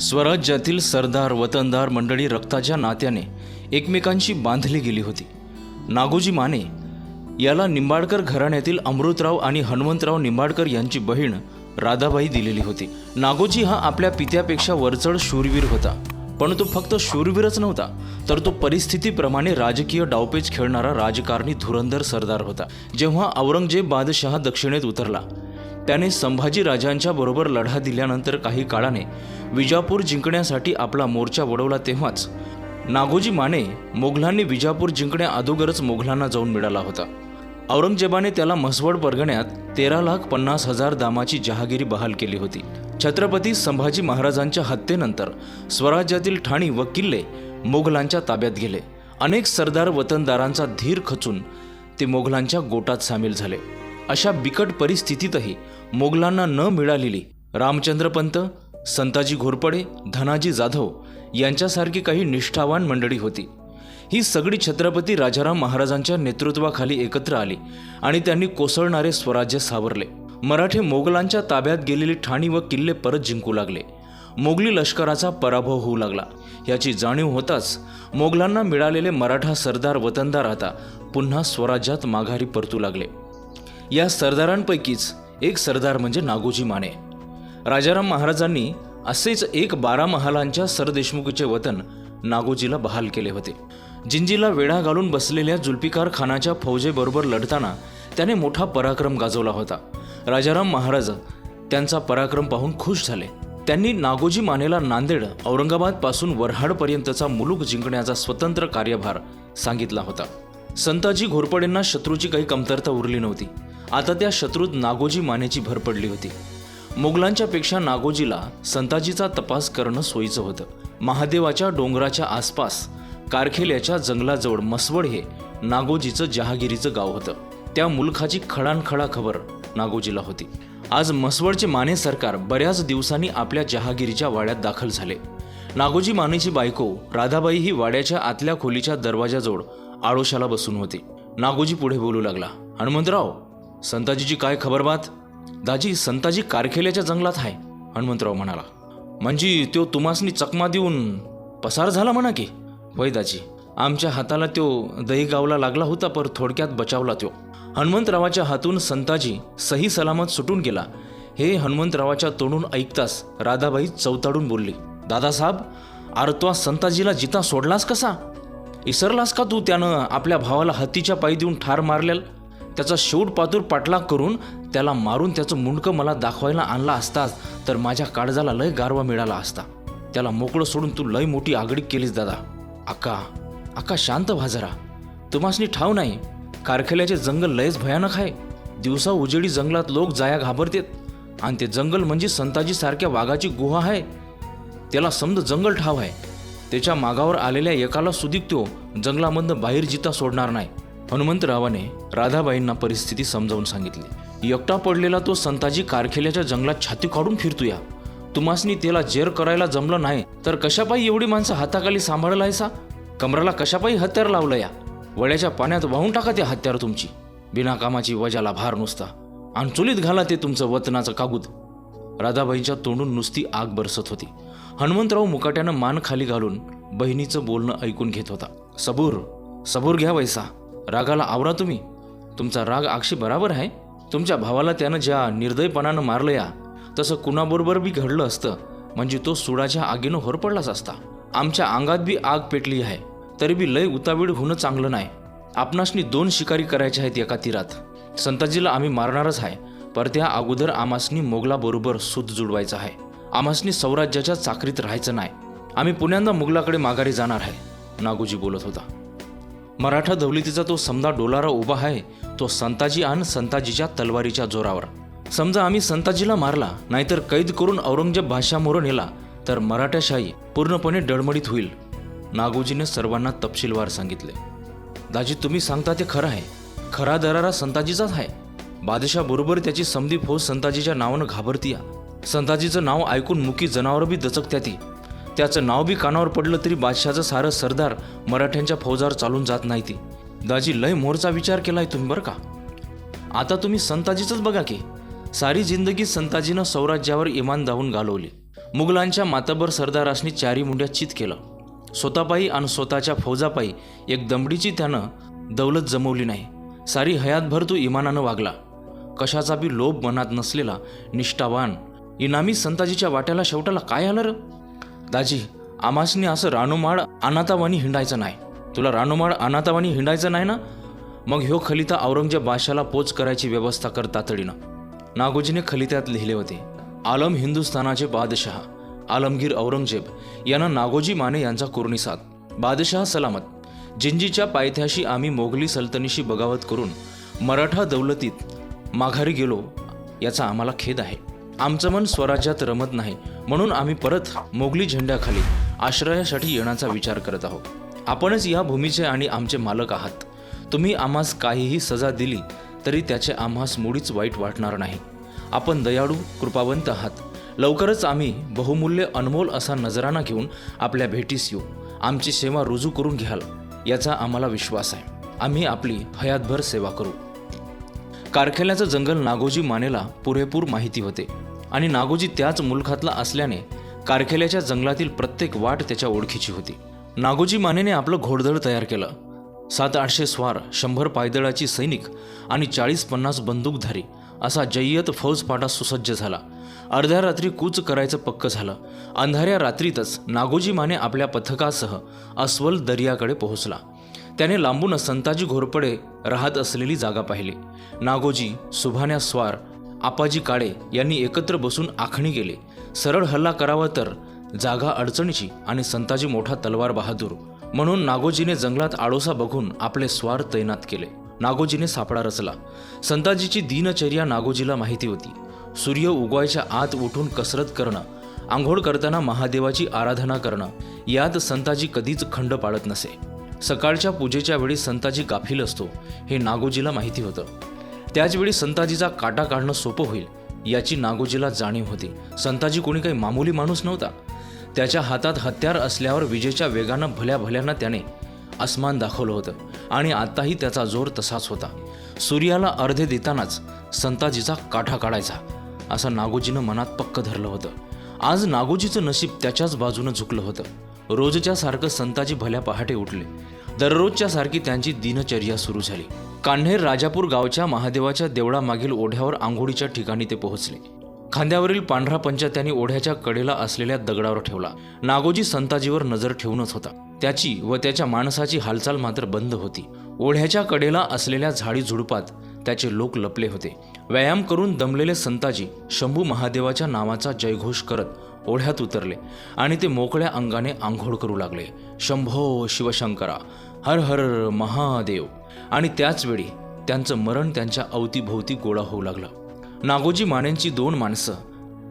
स्वराज्यातील सरदार वतनदार मंडळी रक्ताच्या नात्याने एकमेकांशी बांधली गेली होती. नागोजी माने याला निंबाडकर घराण्यातील अमृतराव आणि हनुमंतराव निंबाडकर यांची बहीण राधाबाई दिलेली होती. नागोजी हा आपल्या पित्यापेक्षा वरचढ शूरवीर होता. पण तो फक्त शूरवीरच नव्हता तर तो परिस्थितीप्रमाणे राजकीय डावपेच खेळणारा राजकारणी धुरंधर सरदार होता. जेव्हा औरंगजेब बादशहा दक्षिणेत उतरला त्याने संभाजी राजांच्या बरोबर लढा दिल्यानंतर काही काळाने विजापूर जिंकण्यासाठी आपला मोर्चा वडवला तेव्हाच नागोजी माने मोघलांनी विजापूर जिंकण्या अगोदरच मोघलांना जाऊन मिळाला होता. औरंगजेबाने त्याला म्हसवड परगण्यात तेरा लाख पन्नास हजार दामाची जहागिरी बहाल केली होती. छत्रपती संभाजी महाराजांच्या हत्येनंतर स्वराज्यातील ठाणी व किल्ले मोघलांच्या ताब्यात गेले. अनेक सरदार वतनदारांचा धीर खचून ते मोघलांच्या गोटात सामील झाले. अशा बिकट परिस्थितीतही मोगलांना न मिळालेली रामचंद्रपंत संताजी घोरपडे धनाजी जाधव यांच्यासारखी काही निष्ठावान मंडळी होती. ही सगळी छत्रपती राजाराम महाराजांच्या नेतृत्वाखाली एकत्र आली आणि त्यांनी कोसळणारे स्वराज्य सावरले. मराठे मोगलांच्या ताब्यात गेलेली ठाणी व किल्ले परत जिंकू लागले. मोगली लष्कराचा पराभव होऊ लागला. याची जाणीव होताच मोगलांना मिळालेले मराठा सरदार वतनदार आता पुन्हा स्वराज्यात माघारी परतू लागले. या सरदारांपैकीच एक सरदार म्हणजे नागोजी माने. राजाराम महाराजांनी असेच एक बारा महालांच्या सरदेशमुखीचे वतन नागोजीला बहाल केले होते. जिंजीला वेढा घालून बसलेल्या जुल्फिकार खानाच्या फौजेबरोबर लढताना त्याने मोठा पराक्रम गाजवला होता. राजाराम महाराज त्यांचा पराक्रम पाहून खुश झाले. त्यांनी नागोजी मानेला नांदेड औरंगाबादपासून वऱ्हाडपर्यंतचा मुलूक जिंकण्याचा स्वतंत्र कार्यभार सांगितला होता. संताजी घोरपडेंना शत्रूची काही कमतरता उरली नव्हती. आता त्या शत्रूत नागोजी मानेची भर पडली होती. मोगलांच्या पेक्षा नागोजीला संताजीचा तपास करणं सोयीचं होतं. महादेवाच्या डोंगराच्या आसपास कारखेल्याच्या जंगलाजवळ मसवड हे नागोजीचं जहागिरीचं गाव होतं. त्या मुलखाची खडानखडा खबर नागोजीला होती. आज मसवडचे माने सरकार बऱ्याच दिवसांनी आपल्या जहागिरीच्या वाड्यात दाखल झाले. नागोजी मानेची बायको राधाबाई ही वाड्याच्या आतल्या खोलीच्या दरवाजाजवळ आडोशाला बसून होती. नागोजी पुढे बोलू लागला हनुमंतराव संताजीची काय खबर बात? दाजी संताजी कारखेल्याच्या जंगलात आहे हनुमंतराव म्हणाला. म्हणजे तो तुमासनी चकमा देऊन पसार झाला म्हणा की? वय दाजी आमच्या हाताला तो दही गावला लागला होता पर थोडक्यात बचावला तो. हनुमंतरावाच्या हातून संताजी सही सलामत सुटून गेला. हे हनुमंतरावाच्या तोंडून ऐकताच राधाबाई चौताडून बोलली दादासाहेब आरत्वा संताजीला जिता सोडलास कसा? इसरलास का तू त्यानं आपल्या भावाला हत्तीच्या पायी देऊन ठार मारलेल? त्याचा शेवट पातूर पाठलाग करून त्याला मारून त्याचं मुंडकं मला दाखवायला आणला असताच तर माझ्या काळजाला लय गारवा मिळाला असता. त्याला मोकळं सोडून तू लय मोठी आगडी केलीस दादा. अक्का अक्का शांत भाजरा तुम्हासनी ठाव नाही. कारखेल्याचे जंगल लयच भयानक आहे. दिवसा उजेडी जंगलात लोक जाया घाबरतेत. आणि ते जंगल म्हणजे संताजीसारख्या वाघाची गुहा आहे. त्याला समज जंगल ठाव आहे. त्याच्या मागावर आलेल्या एकाला सुदीक तो जंगलामधनं बाहेर जिता सोडणार नाही. हनुमंतरावाने राधाबाईंना परिस्थिती समजावून सांगितली. एकटा पडलेला तो संताजी कारखेल्याच्या जंगलात छाती काढून फिरतोया. तुम्हासनी त्याला जेर करायला जमलं नाही तर कशापायी एवढी माणसं हाताखाली सांभाळलायसा कमराला कशापायी हत्यार लावलं या वड्याच्या पाण्यात वाहून टाका ते हत्यार तुमची. बिनाकामाची वजाला भार नुसता. आणि चुलीत घाला ते तुमचं वतनाचं कागूद. राधाबाईंच्या तोंडून नुसती आग बरसत होती. हनुमंतराव मुकाट्यानं मान खाली घालून बहिणीचं बोलणं ऐकून घेत होता. सबूर सबूर घ्या वैसा. रागाला आवरा तुम्ही. तुमचा राग अक्षी बराबर आहे. तुमच्या भावाला त्यानं ज्या निर्दयपणानं मारलं या तसं कुणाबरोबर बी घडलं असतं. म्हणजे तो सुडाच्या आगीनं होरपडलाच असता. आमच्या अंगात बी आग पेटली आहे. तरी बी लय उतावीड होणं चांगलं नाही. आपणासनी दोन शिकारी करायच्या आहेत एका तीरात. संताजीला आम्ही मारणारच आहे. पर त्या अगोदर आमासनी मोगलाबरोबर सूत जुडवायचं आहे. आमासनी स्वराज्याच्या चाकरीत राहायचं नाही. आम्ही पुण्यांदा मुघलाकडे माघारी जाणार आहे नागोजी बोलत होता. मराठा दौलतीचा तो समजा डोलारा उभा आहे तो संताजी आणि संताजीच्या तलवारीच्या जोरावर. समजा आम्ही संताजीला मारला नाहीतर कैद करून औरंगजेब भाषामोर नेला तर मराठाशाही पूर्णपणे डळमडीत होईल नागोजीने सर्वांना तपशीलवार सांगितले. दाजी तुम्ही सांगता ते खरं आहे. खरा दरारा संताजीचाच आहे. बादशाबरोबर त्याची समधी फौज संताजीच्या नावानं घाबरतीया. संताजीचं नाव ऐकून मुकी जनावर बी दचकत्या ती. त्याचं नाव बी कानावर पडलं तरी बादशाचं सारं सरदार मराठ्यांच्या फौजावर चालून जात नाही ती दाजी लय मोरचा विचार केलाय तुम्ही बरं का? आता तुम्ही संताजीचंच बघा की सारी जिंदगी संताजीनं स्वराज्यावर इमान दावून घालवली. मुघलांच्या मातबर सरदारासनी चारी मुंड्या चित केलं. स्वतःपायी आणि स्वतःच्या फौजापायी एक दमडीची त्यानं दौलत जमवली नाही. सारी हयातभर तो इमानानं वागला. कशाचा बी लोभ मनात नसलेला निष्ठावान इनामी संताजीच्या वाट्याला शेवटाला काय आलं र? दाजी आमासनी असं रानोमाळ अनाथावानी हिंडायचं नाही. तुला रानोमाळ अनाथावानी हिंडायचं नाही ना? मग ह्यो खलिता औरंगजेब बादशाला पोच करायची व्यवस्था कर तातडीनं. नागोजीने खलित्यात लिहिले होते आलम हिंदुस्थानाचे बादशहा आलमगीर औरंगजेब यांना नागोजी माने यांचा कुर्निसाद बादशहा सलामत. जिंजीच्या पायथ्याशी आम्ही मोगली सल्तनीशी बगावत करून मराठा दौलतीत माघारी गेलो याचा आम्हाला खेद आहे. आमचं मन स्वराज्यात रमत नाही म्हणून आम्ही परत मोगली झेंड्याखाली आश्रयासाठी येण्याचा विचार करत आहोत. आपणच या भूमीचे आणि आमचे मालक आहात. तुम्ही आम्हास काहीही सजा दिली तरी त्याचे आम्हास मुळीच वाईट वाटणार नाही. आपण दयाळू कृपावंत आहात. लवकरच आम्ही बहुमूल्य अनमोल असा नजराणा घेऊन आपल्या भेटीस येऊ. आमची सेवा रुजू करून घ्याल याचा आम्हाला विश्वास आहे. आम्ही आपली हयातभर सेवा करू. कारखेल्याचं जंगल नागोजी मानेला पुरेपूर माहिती होते. आणि नागोजी त्याच मुलखातला असल्याने कारखेल्याच्या जंगलातील प्रत्येक वाट त्याच्या ओळखीची होती. नागोजी मानेने आपलं घोडदळ तयार केलं. सात आठशे स्वार शंभर पायदळाची सैनिक आणि चाळीस पन्नास बंदूकधारी असा जय्यत फौजपाटा सुसज्ज झाला. अर्ध्या रात्री कूच करायचं पक्क झालं. अंधाऱ्या रात्रीतच नागोजी माने आपल्या पथकासह अस्वल दर्याकडे पोहोचला. त्याने लांबून संताजी घोरपडे राहत असलेली जागा पाहिली. नागोजी सुभान्या स्वार आपाजी काळे यांनी एकत्र बसून आखणी केली. सरळ हल्ला करावा तर जागा अडचणीची आणि संताजी मोठा तलवार बहादूर म्हणून नागोजीने जंगलात आडोसा बघून आपले स्वार तैनात केले. नागोजीने सापळा रचला. संताजीची दिनचर्या नागोजीला माहिती होती. सूर्य उगवायच्या आत उठून कसरत करणं आंघोळ करताना महादेवाची आराधना करणं यात संताजी कधीच खंड पाळत नसे. सकाळच्या पूजेच्या वेळी संताजी गाफील असतो हे नागोजीला माहिती होतं. त्याचवेळी संताजीचा काटा काढणं सोपं होईल याची नागोजीला जाणीव होती. संताजी कोणी काही मामूली माणूस नव्हता. त्याच्या हातात हत्यार असल्यावर विजेच्या वेगानं भल्या भल्यानं त्याने आसमान दाखवलं होतं आणि आत्ताही त्याचा जोर तसाच होता. सूर्याला अर्धे देतानाच संताजीचा काठा काढायचा असं नागोजीनं मनात पक्क धरलं होतं. आज नागोजीचं नशीब त्याच्याच बाजूनं झुकलं होतं. रोजच्या सारखं संताजी भल्या पहाटे उठले. दररोजच्या सारखी त्यांची दिनचर्या सुरू झाली. कान्हेर राजापूर गावच्या महादेवाच्या देवळामागील ओढ्यावर आंघोळीच्या ठिकाणी ते पोहोचले. खांद्यावरील पांढरा पंचा त्यांनी ओढ्याच्या कडेला असलेल्या दगडावर ठेवला. नागोजी संताजीवर नजर ठेवूनच होता. त्याची व त्याच्या माणसाची हालचाल मात्र बंद होती. ओढ्याच्या कडेला असलेल्या झाडी झुडपात त्याचे लोक लपले होते. व्यायाम करून दमलेले संताजी शंभू महादेवाच्या नावाचा जयघोष करत ओढ्यात उतरले आणि ते मोकळ्या अंगाने आंघोळ करू लागले. शंभो शिवशंकरा! हर हर महादेव. आणि त्याचवेळी त्यांचं मरण त्यांच्या अवतीभोवती गोळा होऊ लागलं. नागोजी मानेंची दोन माणसं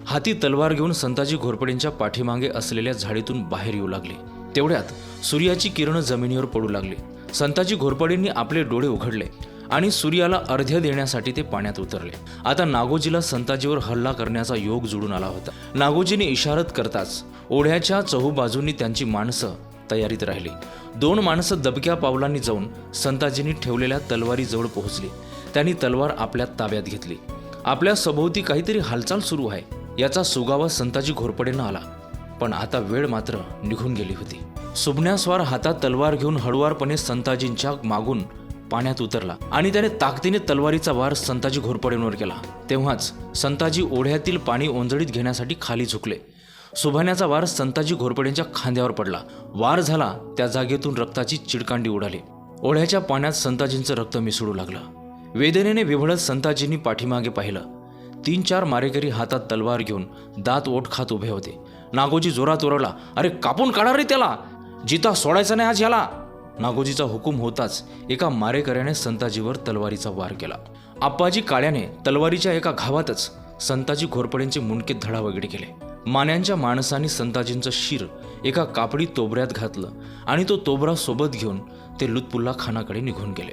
हाती तलवार घेऊन संताजी घोरपडेंच्या पाठीमागे असलेल्या झाडीतून बाहेर येऊ लागले. तेवढ्यात सूर्याची किरणं जमिनीवर पडू लागली. संताजी घोरपडेंनी आपले डोळे उघडले आणि सूर्याला अर्ध्य देण्यासाठी ते पाण्यात उतरले. आता नागोजीला संताजीवर हल्ला करण्याचा योग जुळून आला होता. नागोजीने इशारत करताच ओढ्याच्या चहूबाजूंनी त्यांची माणसं तयारीत राहिले. दोन माणसं दबक्या पावलांनी जाऊन संताजींनी ठेवलेल्या तलवारीजवळ पोहोचली. त्यांनी तलवार आपल्या ताब्यात घेतली. आपल्या सभोवती काहीतरी हालचाल सुरू आहे याचा सुगावा संताजी घोरपडेनं आला. पण आता वेळ मात्र निघून गेली होती. सुबण्यास्वार हातात तलवार घेऊन हळुवारपणे संताजींच्या मागून पाण्यात उतरला आणि त्याने ताकदीने तलवारीचा वार संताजी घोरपडेंवर केला. तेव्हाच संताजी ओढ्यातील पाणी ओंजळीत घेण्यासाठी खाली झुकले. सुभाण्याचा वार संताजी घोरपडेंच्या खांद्यावर पडला. वार झाला त्या जागेतून रक्ताची चिडकांडी उडाली. ओढ्याच्या पाण्यात संताजींचं रक्त मिसळू लागलं. वेदनेने विभळत संताजींनी पाठीमागे पाहिलं. तीन चार मारेकरी हातात तलवार घेऊन दात ओठ खात उभे होते. नागोजी जोरात ओरडला अरे कापून काढा रे त्याला! जिता सोडायचा नाही आज याला नागोजीचा हुकूम होताच एका मारेकऱ्याने संताजीवर तलवारीचा वार केला. आप्पाजी काळ्याने तलवारीच्या एका घावातच संताजी घोरपडेंचे मुंडके धडावगडे केले. मान्यांच्या माणसाने संताजींचं शिर एका कापडी तोबऱ्यात घातलं आणि तो तोबरा सोबत घेऊन ते लुतपुल्ला खानाकडे निघून गेले.